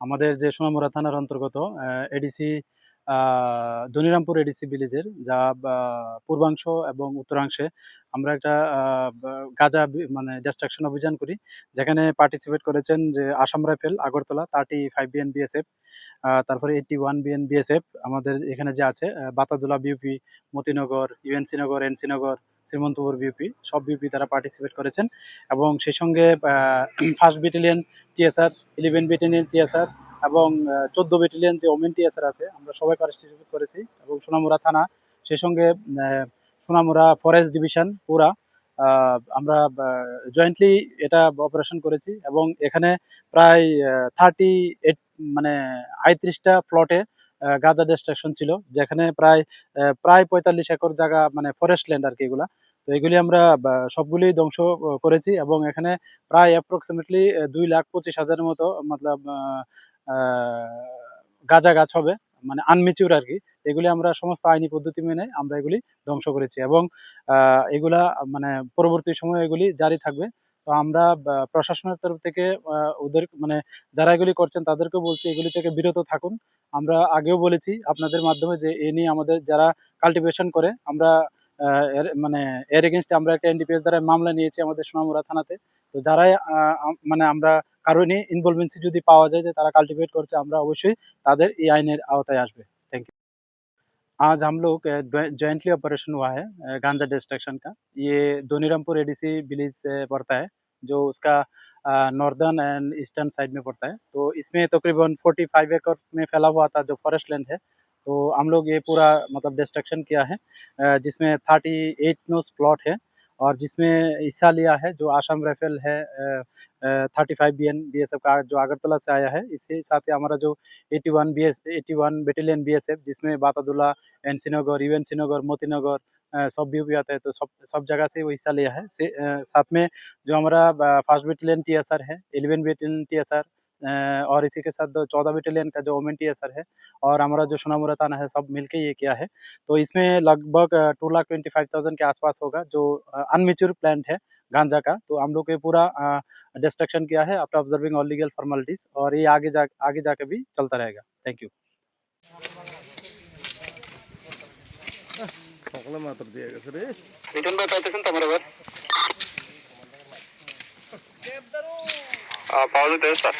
আমাদের যে সোনামুরা থানার অন্তর্গত এডিসি ধনিরামপুর এডিসি ভিলেজের যা পূর্বাংশ এবং উত্তরাংশে আমরা একটা গাঁজা মানে ডিস্ট্রাকশন অভিযান করি। যেখানে পার্টিসিপেট করেছেন যে Assam rifle, Agartala thirty five BN BSF তারপরে এইটি ওয়ান বিএন বিএসএফ আমাদের এখানে যে আছে Batadula BOP Motinagar UNC Nagar NC Nagar, Srimantapur BOP সব বিউপি তারা পার্টিসিপেট করেছেন। এবং সেই সঙ্গে first battalion TSR eleven battalion TSR এবং চোদ্দ ব্যাটালিয়ন যে ওমেন টিএসআর আছে আমরা সবাই পার্টিসিপেট করেছি এবং সোনামুড়া থানা সেই সঙ্গে আহ, সোনামুড়া ফরেস্ট ডিভিশন পুরা আমরা জয়েন্টলি এটা অপারেশন করেছি এবং এখানে প্রায় থার্টি এইট মানে আটত্রিশটা প্লটে গাজা ডিস্ট্রাকশন ছিল যেখানে প্রায় প্রায় পঁয়তাল্লিশ একর জায়গা মানে ফরেস্ট ল্যান্ড আর কি এগুলা। তো এগুলি আমরা সবগুলি ধ্বংস করেছি এবং এখানে প্রায় অ্যাপ্রক্সিমেটলি দুই লাখ পঁচিশ হাজারের মতো মতলব গাঁজা গাছ হবে মানে আনমেচিউর আর কি। এগুলি আমরা সমস্ত আইনি পদ্ধতি মেনে আমরা এগুলি ধ্বংস করেছি এবং এগুলা মানে পরবর্তী সময়ে এগুলি জারি থাকবে। তো আমরা প্রশাসনের তরফ থেকে ওদের মানে যারা এগুলি করছেন তাদেরকে বলছি এগুলি থেকে বিরত থাকুন। আমরা আগেও বলেছি আপনাদের মাধ্যমে যে এ নিয়ে আমাদের যারা কাল্টিভেশন করে, আমরা মানে এর এগেনস্টে আমরা একটা এনডিপিএস দ্বারা মামলা নিয়েছি আমাদের সোনামুড়া থানাতে তো যারাই আহ, আম- মানে আমরা কারণে ইনভলভেন্সি যদি পাওয়া যায় যে তারা কাল্টিভেট করছে আমরা অবশ্যই তাদের এই আইনের আওতায় আসবে थैंक यू आज हम लोग जॉइंटली ऑपरेशन हुआ है अ, गांजा डिस्ट्रक्शन का ये दोनीरामपुर एडीसी विलेज से पड़ता है जो उसका नॉर्दर्न एंड ईस्टर्न साइड में पड़ता है तो इसमें तकरीबन 45 एकड़ में फैला हुआ था जो फॉरेस्ट लैंड है तो हम लोग ये पूरा मतलब डिस्ट्रक्शन किया है। जिसमें थर्टी एट नोस प्लॉट है और जिसमें हिस्सा लिया है जो आसाम राइफल है thirty five B N B S F का जो अगरतला से आया है इसके साथ ही हमारा जो eighty one B S eighty one battalion B S F जिसमें Batadulla N Srinagar U N Srinagar Motinagar uh, सब भी भी आता है तो सब सब जगह से वो हिस्सा लिया है। से, अ, साथ में जो हमारा first battalion T S R है eleven battalion T S R और इसी के साथ चौदह बेटेलियन का जो वोमेन टी एस आर है और हमारा जो सोनामुरा थाना है सब मिलके ये किया है तो इसमें लगभग two lakh twenty five thousand के आसपास होगा जो अनमेच्योर प्लांट है गांजा का तो हम लोग ये पूरा डिस्ट्रक्शन किया है after observing all legal formalities और ये आगे जा आगे जाके भी चलता रहेगा थैंक यू সকালে মাত্র দিয়ে গেছে রে মিঠুন ভাই পাইতেছেন তো আমার এবার পাওয়া যেতে স্যার